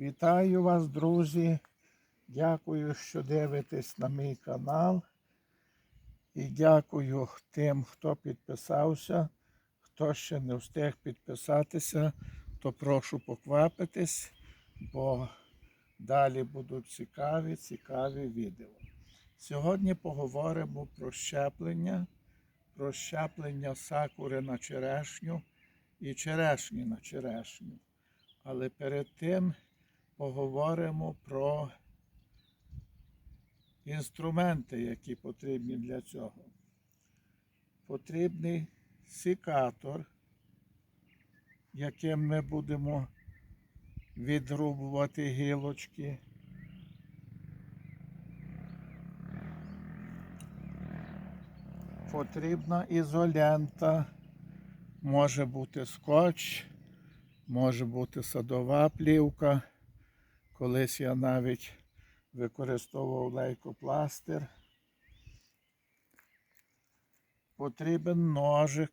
Вітаю вас, друзі. Дякую, що дивитесь на мій канал. І дякую тим, хто підписався. Хто ще не встиг підписатися, то прошу поквапитись, бо далі будуть цікаві, цікаві відео. Сьогодні поговоримо про щеплення, про щеплення сакури на черешню і черешні на черешню. Але перед тим поговоримо про інструменти, які потрібні для цього. Потрібний сікатор, яким ми будемо відрубувати гілочки. Потрібна ізолента, може бути скотч, може бути садова плівка. Колись я навіть використовував лейкопластир. Потрібен ножик,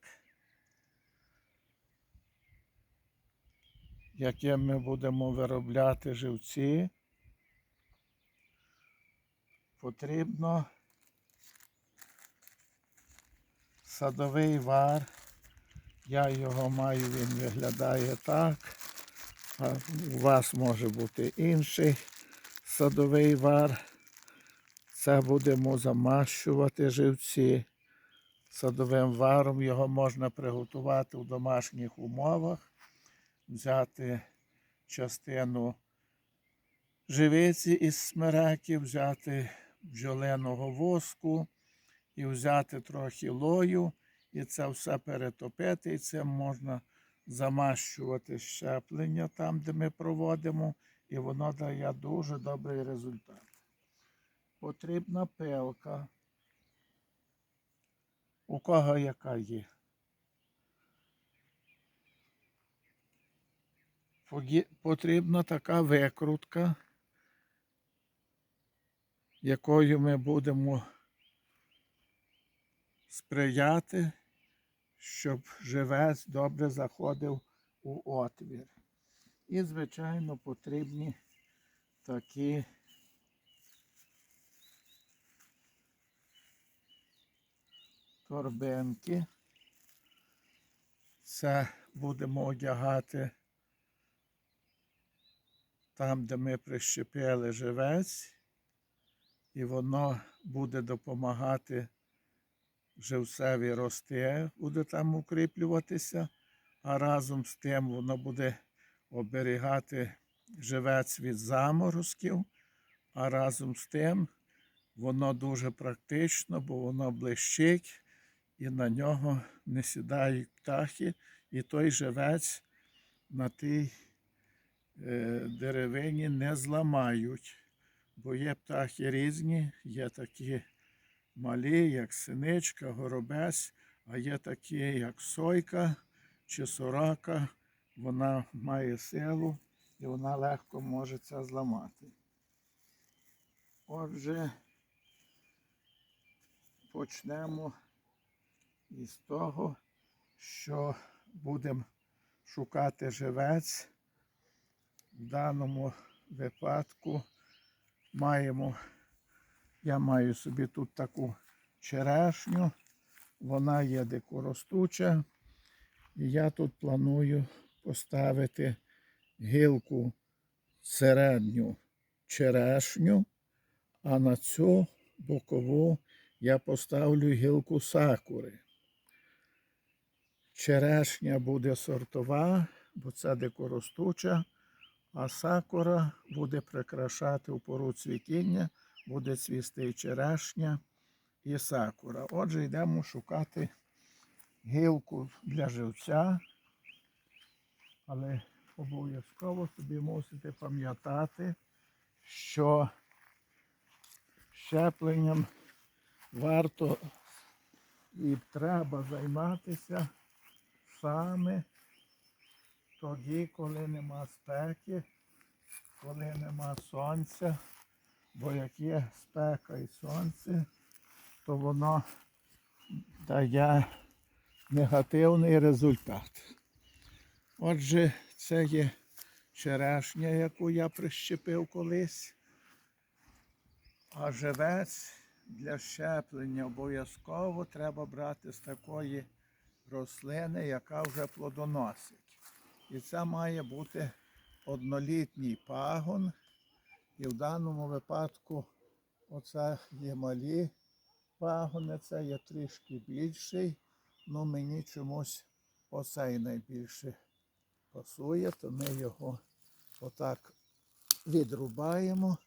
яким ми будемо виробляти живці. Потрібно садовий вар. Я його маю, він виглядає так. А у вас може бути інший садовий вар. Це будемо замащувати живці. Садовим варом його можна приготувати в домашніх умовах, взяти частину живиці із смереки, взяти бджоленого воску і взяти трохи лою, і це все перетопити, і цим можна замащувати щеплення там, де ми проводимо, і воно дає дуже добрий результат. Потрібна пилка. У кого яка є? Потрібна така викрутка, якою ми будемо сприяти, щоб живець добре заходив у отвір. І, звичайно, потрібні такі торбинки. Це будемо одягати там, де ми прищепили живець, і воно буде допомагати живцеві рости, буде там укріплюватися, а разом з тим воно буде оберігати живець від заморозків, а разом з тим воно дуже практично, бо воно блищить і на нього не сідають птахи, і той живець на тій е, деревині не зламають. Бо є птахи різні, є такі малі, як синичка, горобець, а є такі, як сойка чи сорока. Вона має силу і вона легко може це зламати. Отже, почнемо із того, що будемо шукати живець. В даному випадку маємо, я маю собі тут таку черешню, вона є дикоростуча. І я тут планую поставити гілку середню черешню, а на цю бокову я поставлю гілку сакури. Черешня буде сортова, бо це дикоростуча, а сакура буде прикрашати у пору цвітіння, буде цвісти і черешня і сакура. Отже, йдемо шукати гілку для живця, але обов'язково собі мусите пам'ятати, що щепленням варто і треба займатися саме тоді, коли нема спеки, коли нема сонця, бо як є спека і сонце, то воно дає негативний результат. Отже, це є черешня, яку я прищепив колись. А живець для щеплення обов'язково треба брати з такої рослини, яка вже плодоносить. І це має бути однолітній пагон. І в даному випадку оце є малі пагони, це є трішки більший. Ну мені чомусь оцей найбільше пасує, то ми його отак відрубаємо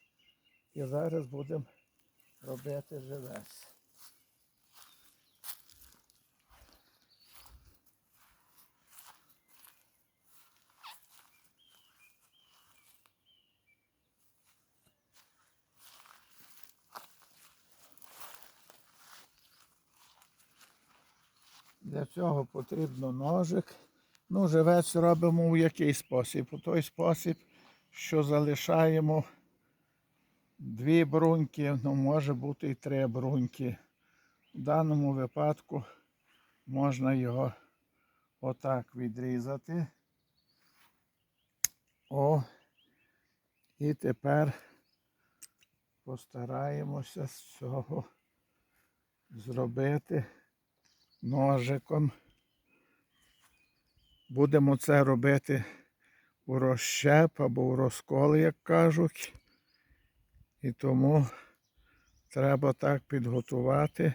і зараз будемо робити живець. Для цього потрібно ножик. Ну, живець робимо в який спосіб? У той спосіб, що залишаємо дві бруньки, ну може бути і три бруньки. В даному випадку можна його отак відрізати. О, і тепер постараємося з цього зробити ножиком. Будемо це робити у розщеп або у розкол, як кажуть. І тому треба так підготувати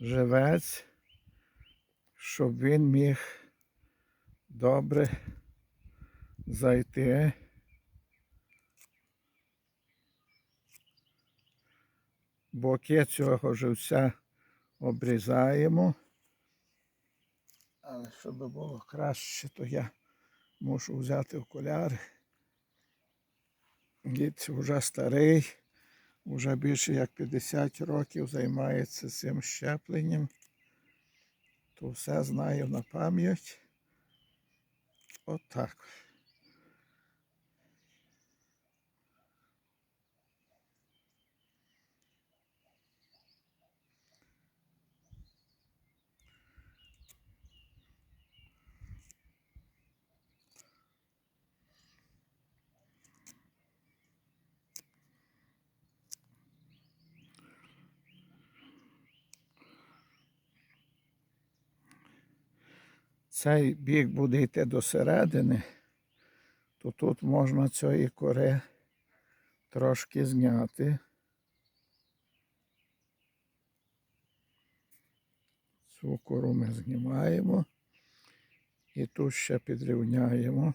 живець, щоб він міг добре зайти. Боки цього живця обрізаємо. Але щоб було краще, то я мушу взяти окуляри. Дід вже старий, вже більше як 50 років займається цим щепленням. То все знаю на пам'ять. Отак. Цей бік буде йти до середини, то тут можна цієї кори трошки зняти. Цю кору ми знімаємо і тут ще підрівняємо.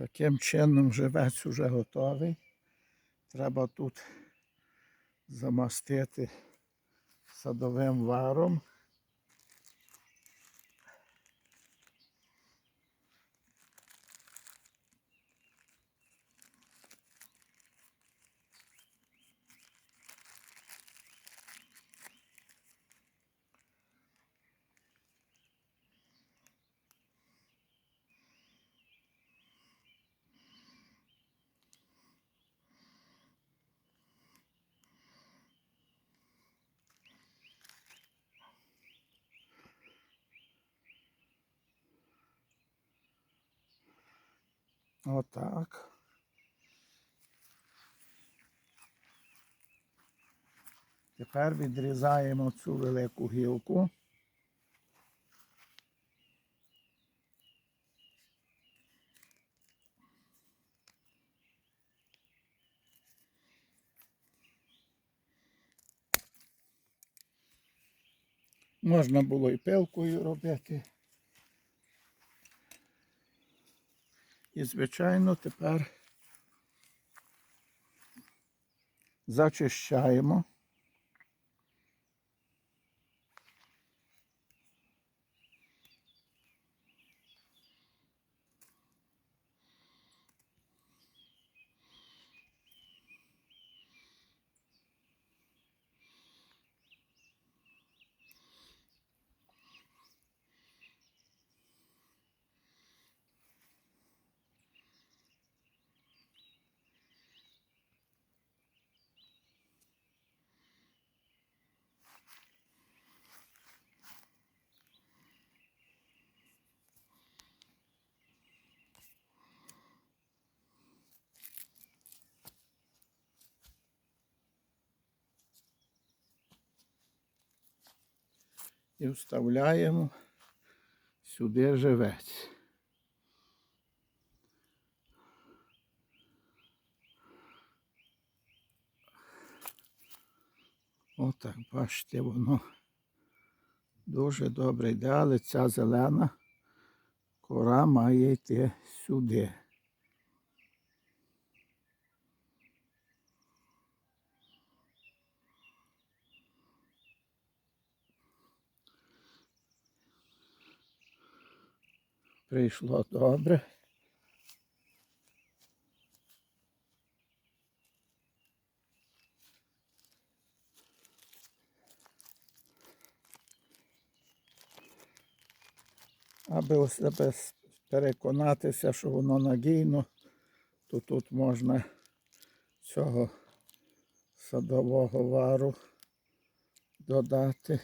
Таким чином живець уже готовий. Треба тут замастити садовим варом. Отак. Тепер відрізаємо цю велику гілку. Можна було і пилкою робити. І, звичайно, тепер зачищаємо. І вставляємо сюди живець. Отак, бачите, воно дуже добре йде, але ця зелена кора має йти сюди. Прийшло добре. Аби себе переконатися, що воно надійно, то тут можна цього садового вару додати.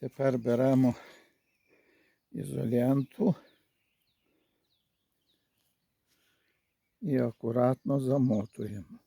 Тепер беремо ізоленту і акуратно замотуємо.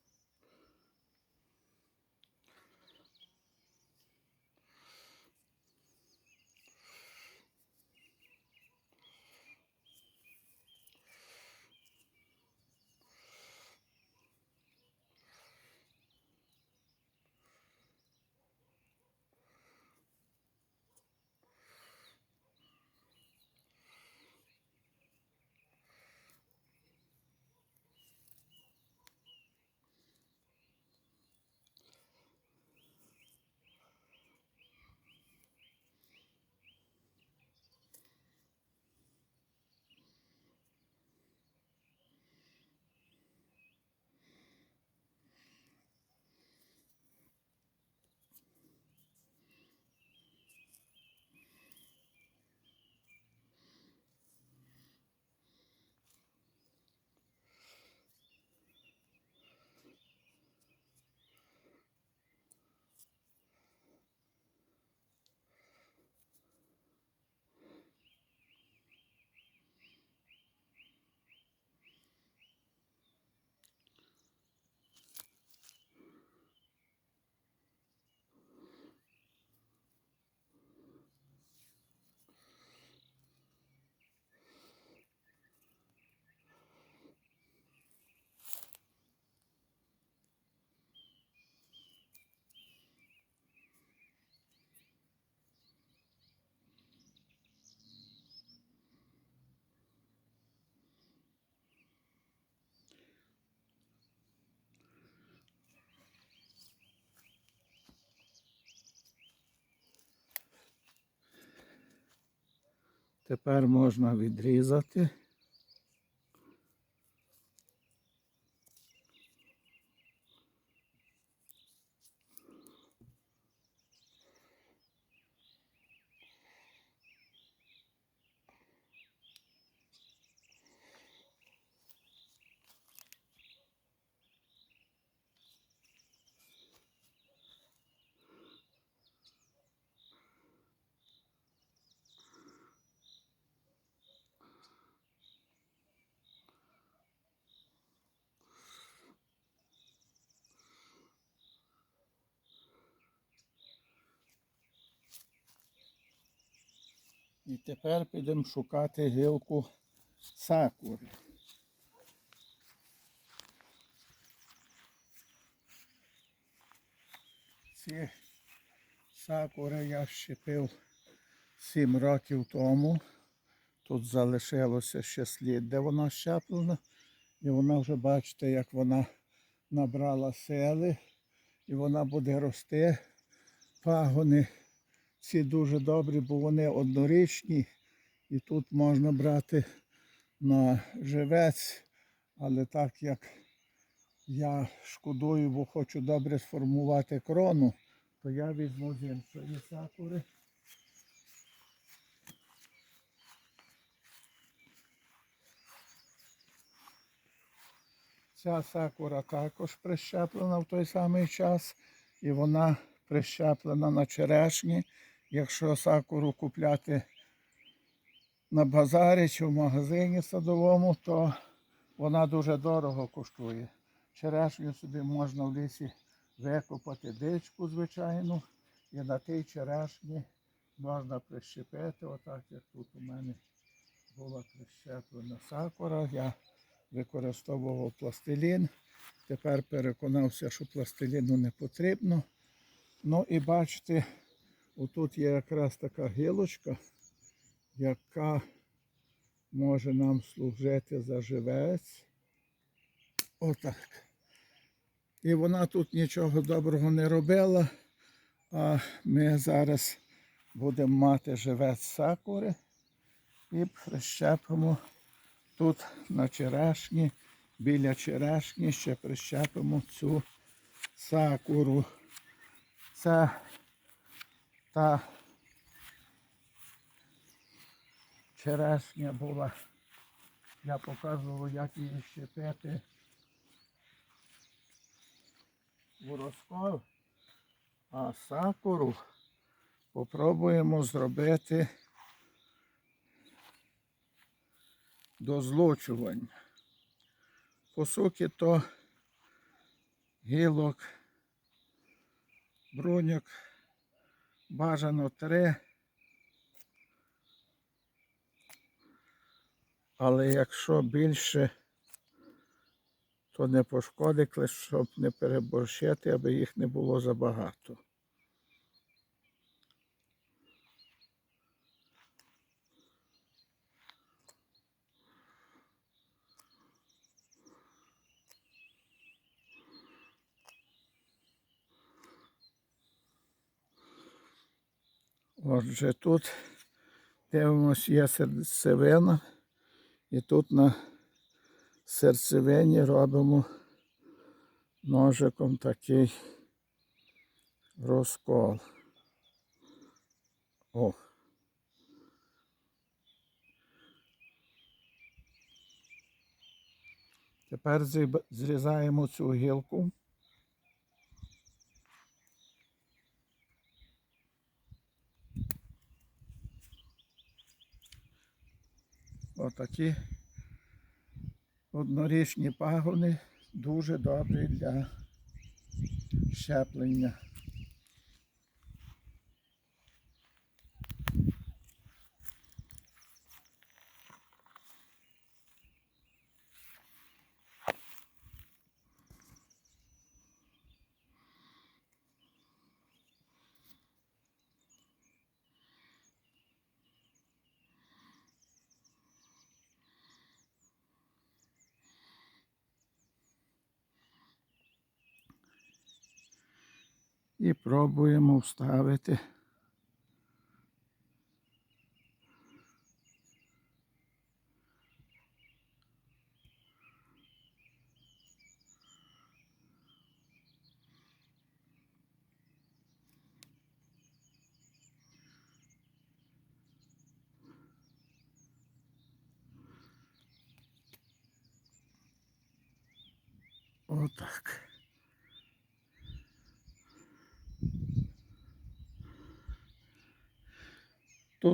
Тепер можна відрізати. І тепер підемо шукати гілку сакури. Ці сакури я щепив 7 років тому. Тут залишилося ще слід, де вона щеплена. І вона вже бачите, як вона набрала сили. І вона буде рости. Пагони ці дуже добрі, бо вони однорічні І тут можна брати на живець, але так як я шкодую, бо хочу добре сформувати крону, то я візьму з іншої сакури. Ця сакура також прищеплена в той самий час, і вона прищеплена на черешні. Якщо сакуру купляти на базарі чи в магазині садовому, то вона дуже дорого коштує. Черешню собі можна в лісі викопати дичку, звичайну, і на тій черешні можна прищепити, отак як тут у мене була прищеплена сакура. Я використовував пластилін. Тепер переконався, що пластиліну не потрібно. Ну і бачите, отут є якраз така гілочка, яка може нам служити за живець. Отак. І вона тут нічого доброго не робила. А ми зараз будемо мати живець сакури і прищепимо тут на черешні, біля черешні ще прищепимо цю сакуру. Це та черешня була. Я показував, як її щепити в розкол. А сакуру попробуємо зробити до злочувань. По суті, то гілок, броньок бажано три. Але якщо більше, то не пошкодить, щоб не переборщити, аби їх не було забагато. Отже, тут дивимося, є серцевина, і тут на серцевині робимо ножиком такий розкол. О. Тепер зрізаємо цю гілку. Отакі однорічні пагони дуже добрі для щеплення. І пробуємо вставити. Отак.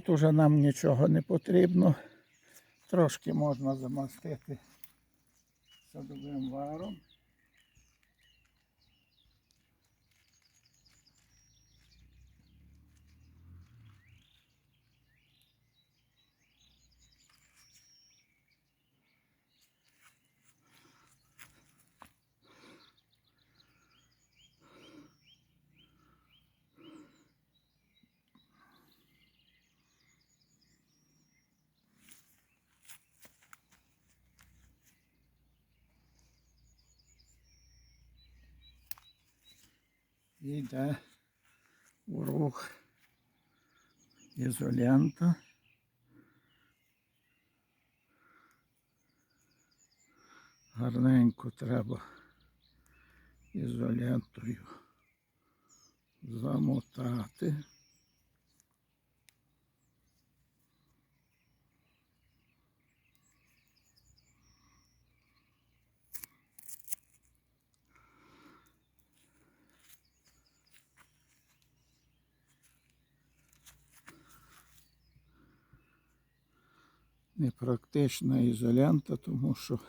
Тут уже нам нічого не потрібно. Трошки можна замастити садовим варом. йде у рух ізолянта. Гарненько треба ізолянтою замотати. Непрактична ізолянта, тому що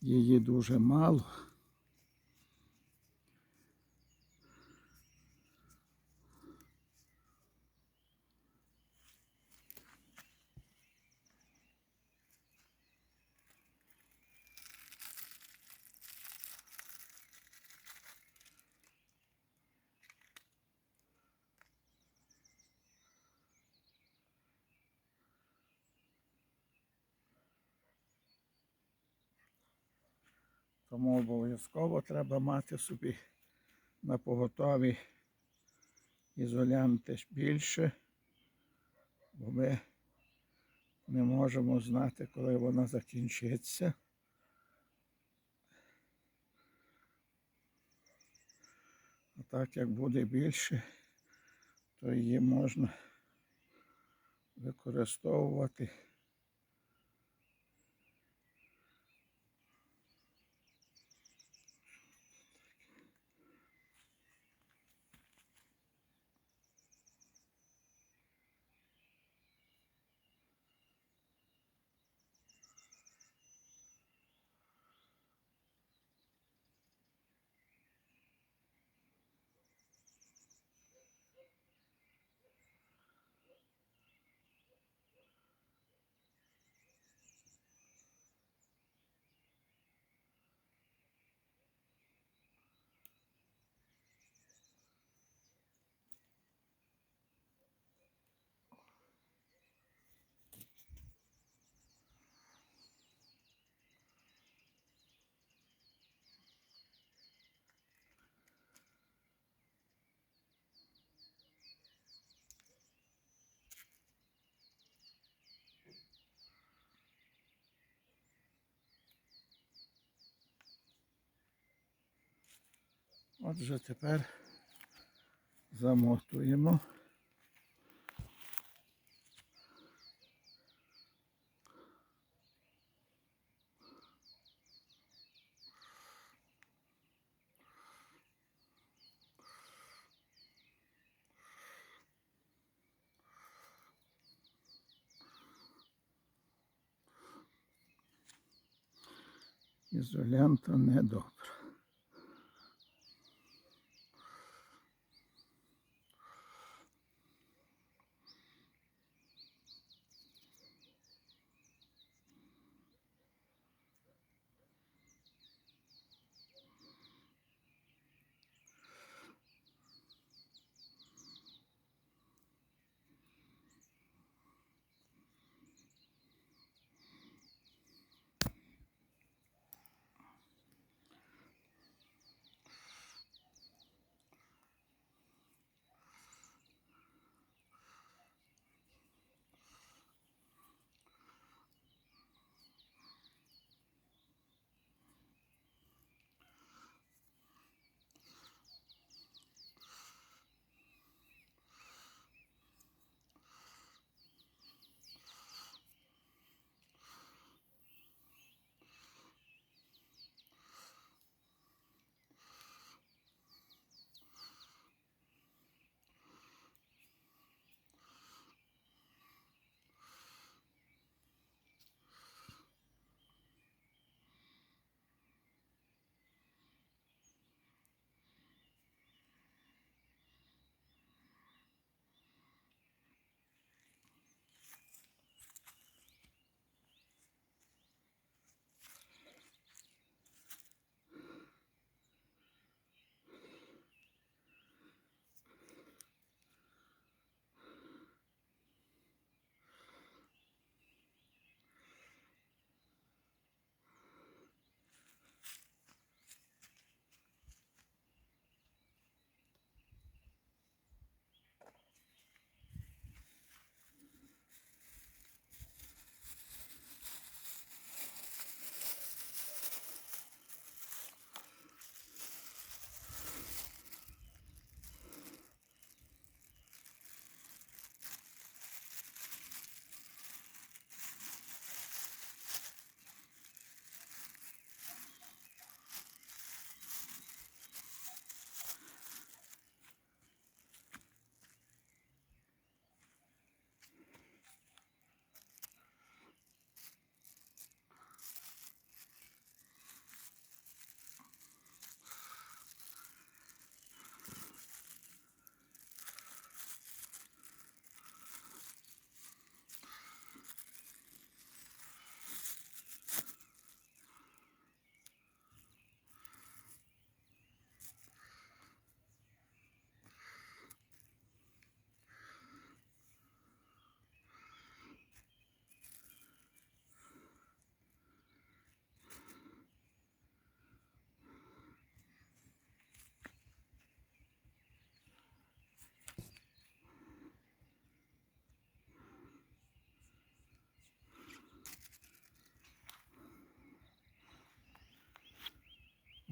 її дуже мало. Обов'язково треба мати собі на поготові ізолянти більше, бо ми не можемо знати, коли вона закінчиться. А так як буде більше, то її можна використовувати. Отже, тепер замотуємо. Ізолента недобра.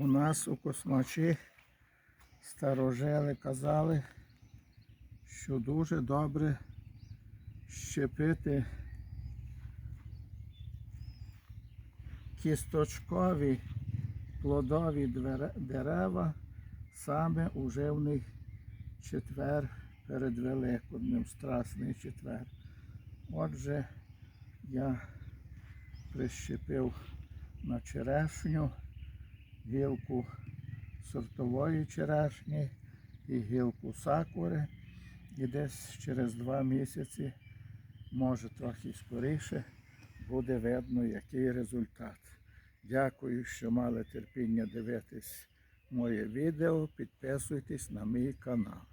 У нас у космачі старожили казали, що дуже добре щепити кісточкові плодові дерева саме у живний четвер перед Великоднем, Страсний четвер. Отже, я прищепив на черешню гілку сортової черешні і гілку сакури. І десь через два місяці, може трохи скоріше, буде видно, який результат. Дякую, що мали терпіння дивитись моє відео. Підписуйтесь на мій канал.